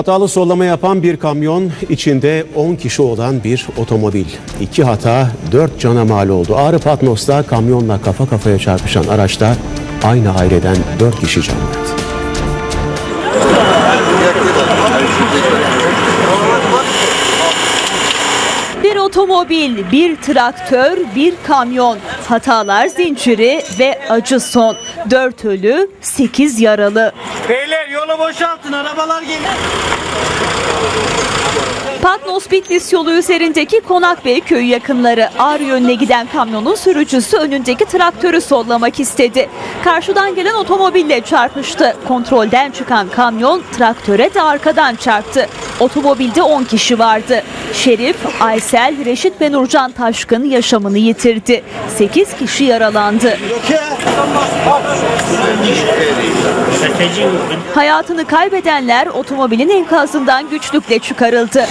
Hatalı sollama yapan bir kamyon, içinde 10 kişi olan bir otomobil. İki hata, 4 cana mal oldu. Ağrı Patnos'ta kamyonla kafa kafaya çarpışan araçta aynı aileden 4 kişi can verdi. Bir otomobil, bir traktör, bir kamyon. Hatalar zinciri ve acı son. 4 ölü, 8 yaralı. Beyler yolu boşaltın arabalar geliyor. Patnos Bitlis yolu üzerindeki Konakbey köyü yakınları Ağrı yönüne giden kamyonun sürücüsü önündeki traktörü sollamak istedi. Karşıdan gelen otomobille çarpıştı. Kontrolden çıkan kamyon traktöre de arkadan çarptı. Otomobilde 10 kişi vardı. Şerif, Aysel, Reşit ve Nurcan Taşkın yaşamını yitirdi. 8 kişi yaralandı. Hayatını kaybedenler otomobilin enkazından güçlükle çıkarıldı.